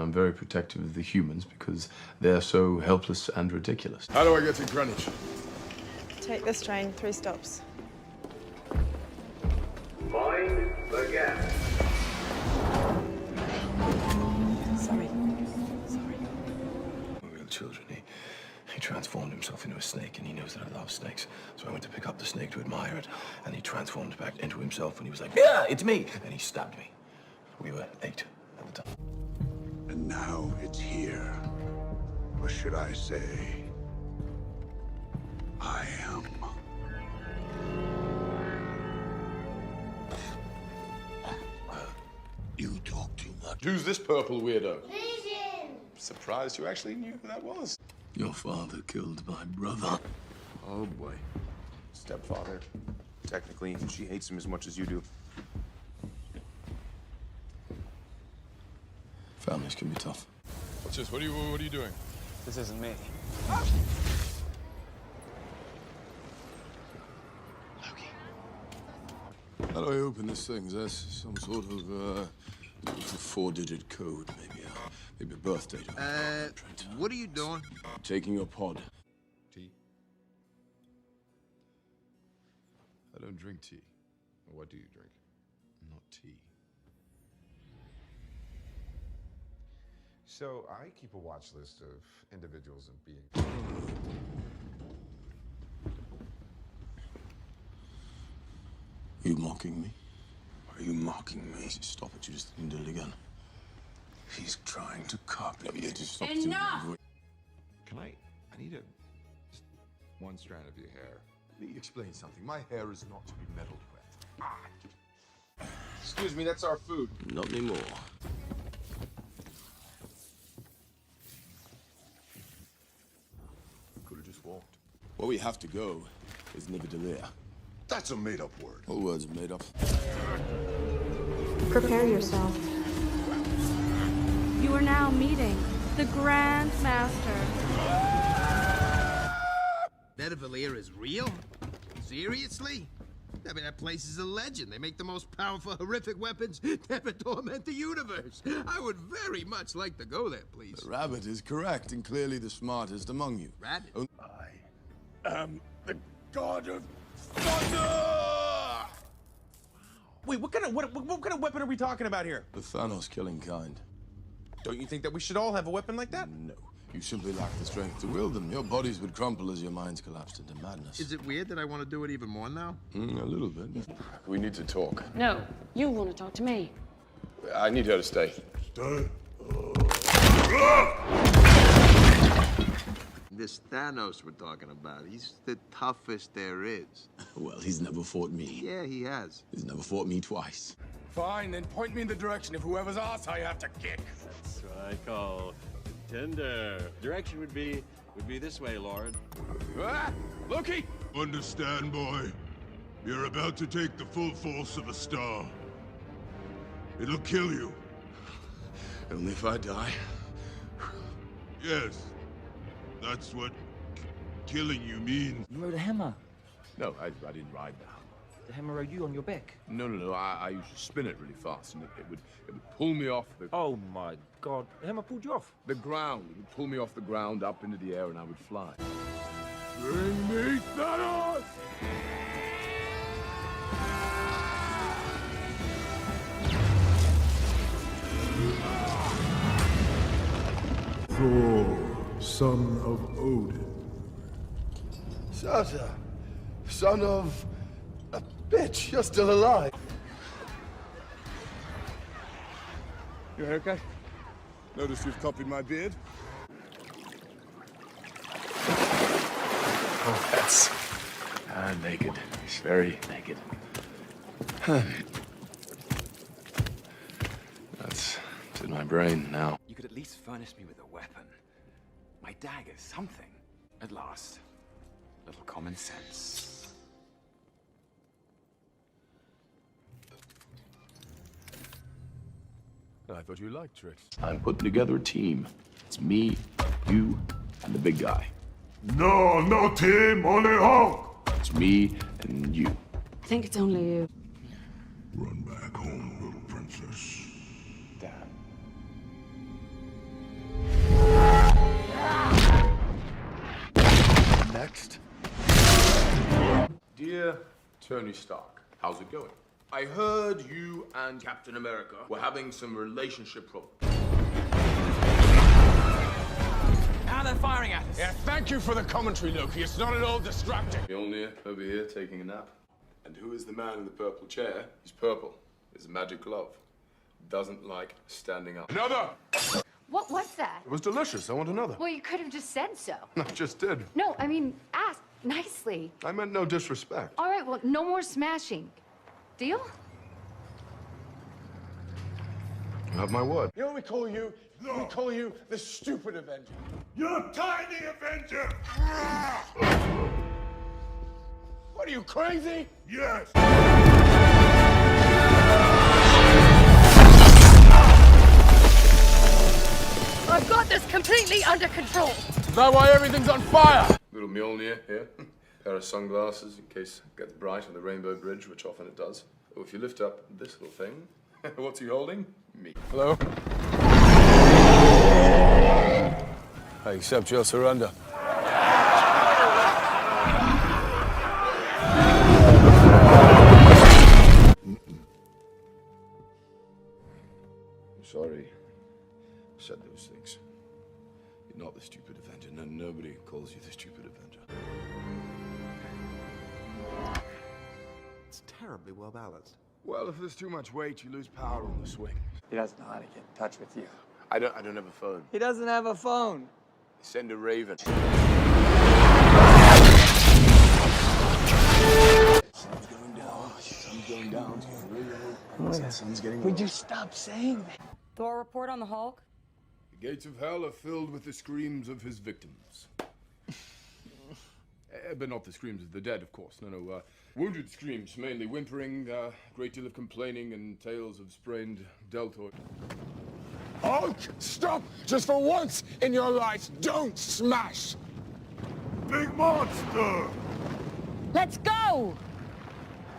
I'm very protective of the humans because they're so helpless and ridiculous. How do I get to Greenwich? Take this train, three stops. Find the gap. Sorry. Sorry. We're real children. He, he transformed himself into a snake, and he knows that I love snakes. So I went to pick up the snake to admire it, and he transformed back into himself, and he was like, "Yeah, it's me!" And he stabbed me. We were eight at the time. And now it's here. Or should I say, I am. You talk too much. Who's this purple weirdo? Vision! Surprised you actually knew who that was. Your father killed my brother. Oh boy. Stepfather. Technically, she hates him as much as you do. Families can be tough. What's this? What are you what are you doing? This isn't me. How do I open this thing? Is there some sort of uh, it's a four-digit code, maybe a maybe a birth date? Uh, what are you doing? Taking your pod. Tea? I don't drink tea. What do you drink? Not tea. So I keep a watch list of individuals and beings. You mocking me? Are you mocking me? Stop it! You just didn't do it again. He's trying to copy me. Just stop Enough! it. Can I? I need a just one strand of your hair. Let me explain something. My hair is not to be meddled with. Ah. Excuse me, that's our food. Not anymore. Could have just walked. Where we have to go is Nidavellir. That's a made-up word. All words are made up. Prepare yourself. You are now meeting the Grand Master. Nidavellir is real? Seriously? I mean, that place is a legend. They make the most powerful, horrific weapons to ever torment the universe. I would very much like to go there, please. The rabbit is correct and clearly the smartest among you. Rabbit? Oh, am the god of thunder! Wait, what kind of what, what, what kind of weapon are we talking about here? The Thanos killing kind. Don't you think that we should all have a weapon like that? No. You simply lack the strength to wield them. Your bodies would crumple as your minds collapsed into madness. Is it weird that I want to do it even more now? Mm, a little bit. We need to talk. No, you want to talk to me. I need her to stay. stay. This Thanos we're talking about, he's the toughest there is. Well, he's never fought me. Yeah, he has. He's never fought me twice. Fine, then point me in the direction of whoever's ass I have to kick. That's what I call tender. Direction would be would be this way, Lord. Ah! Loki! Understand, boy? You're about to take the full force of a star. It'll kill you. Only if I die. Yes. That's what killing you means. You rode a hammer. No, I, I didn't ride the hammer. The hammer rode you on your back. No, no, no. I, I used to spin it really fast, and it, it would it would pull me off the Oh my god. The hammer pulled you off. the ground. It would pull me off the ground up into the air, and I would fly. Bring me Thanos! Thor, son of Odin. Sasha, son of a bitch, you're still alive. Your okay? Notice you've copied my beard. Oh, that's uh, naked. He's very naked. that's in my brain now. You could at least furnish me with a weapon. My dagger, something. At last. Little common sense. I thought you liked tricks. I'm putting together a team. It's me, you, and the big guy. No, no team, only Hulk. It's me and you. I think it's only you. Run back Next. Dear Tony Stark, how's it going? I heard you and Captain America were having some relationship problems. Now they're firing at us. Yeah, thank you for the commentary, Loki. It's not at all distracting. Mjolnir over here taking a nap. And who is the man in the purple chair? He's purple. It's a magic glove. Doesn't like standing up. Another! What was that? It was delicious. I want another. Well, you could have just said so. I just did. No, I mean, ask nicely. I meant no disrespect. All right, well, no more smashing. Deal? You have my word. You know what we call you? We call you the stupid Avenger. You're Tiny Avenger! What are you, crazy? Yes! I've got this completely under control. Is that why everything's on fire? Little Mjolnir here. Pair of sunglasses in case it gets bright on the Rainbow Bridge, which often it does. Oh, if you lift up this little thing, what's he holding? Me. Hello? I accept your surrender. Sorry. I said those things. You're not the stupid Avenger. No, nobody calls you the stupid Avenger. It's terribly well balanced. Well, if there's too much weight, you lose power on the swing. He doesn't know how to get in touch with you. I don't. I don't have a phone. He doesn't have a phone. Send a raven. Sun's going down. Sun's going down. Oh, Sun's getting. Would you stop saying that? Thor report on the Hulk? The gates of hell are filled with the screams of his victims. Eh, but not the screams of the dead, of course. No, no. Uh, wounded screams, mainly whimpering, a uh, great deal of complaining, and tales of sprained deltoid. Hulk, stop! Just for once in your life, don't smash! Big monster! Let's go!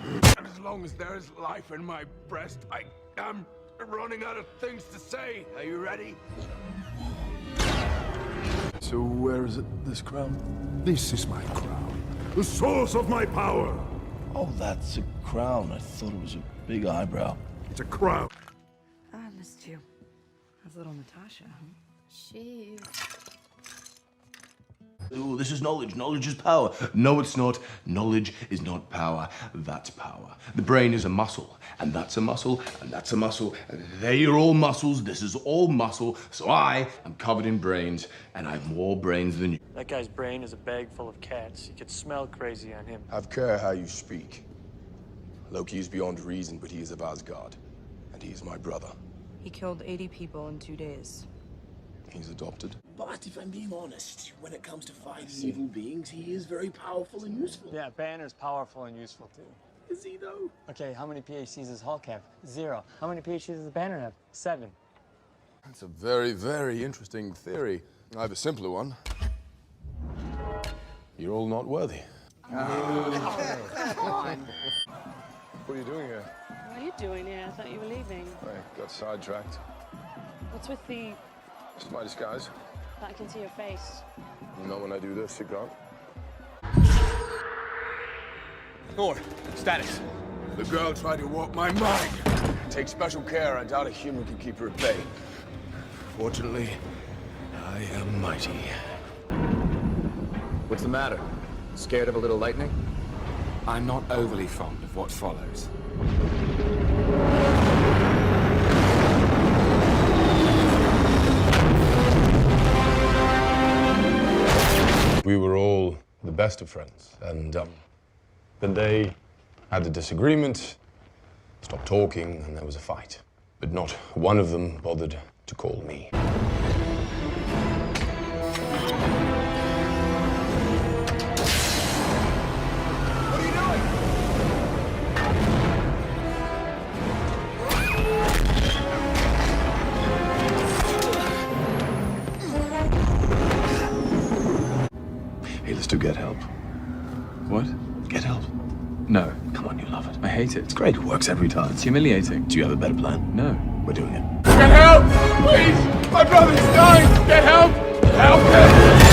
And as long as there is life in my breast, I am running out of things to say. Are you ready? So where is it, this crown? This is my crown. The source of my power. Oh, that's a crown. I thought it was a big eyebrow. It's a crown. I missed you. How's little Natasha? She's. Ooh, this is knowledge. Knowledge is power. No, it's not. Knowledge is not power. That's power. The brain is a muscle, and that's a muscle, and that's a muscle. And they are all muscles. This is all muscle. So I am covered in brains, and I have more brains than you. That guy's brain is a bag full of cats. You could smell crazy on him. Have care how you speak. Loki is beyond reason, but he is of Asgard, and he is my brother. He killed 80 people in two days. He's adopted. But if I'm being honest, when it comes to fighting evil beings, he is very powerful and useful. Yeah, Banner's powerful and useful too. Is he, though? Okay, how many PhDs does Hulk have? Zero. How many PhDs does Banner have? Seven. That's a very, very interesting theory. I have a simpler one. You're all not worthy. What are you doing here? What are you doing here? I thought you were leaving. I got sidetracked. What's with the... It's my disguise. that I can see your face? You know when I do this, you can't. Thor, status. The girl tried to warp my mind. Take special care. I doubt a human can keep her at bay. Fortunately, I am mighty. What's the matter? Scared of a little lightning? I'm not overly fond of what follows. We were all the best of friends, and um, then they had a disagreement, stopped talking, and there was a fight. But not one of them bothered to call me. Hate it. It's great. It works every time. It's humiliating. Do you have a better plan? No. We're doing it. Get help! Please! My brother's dying! Get help! Help him!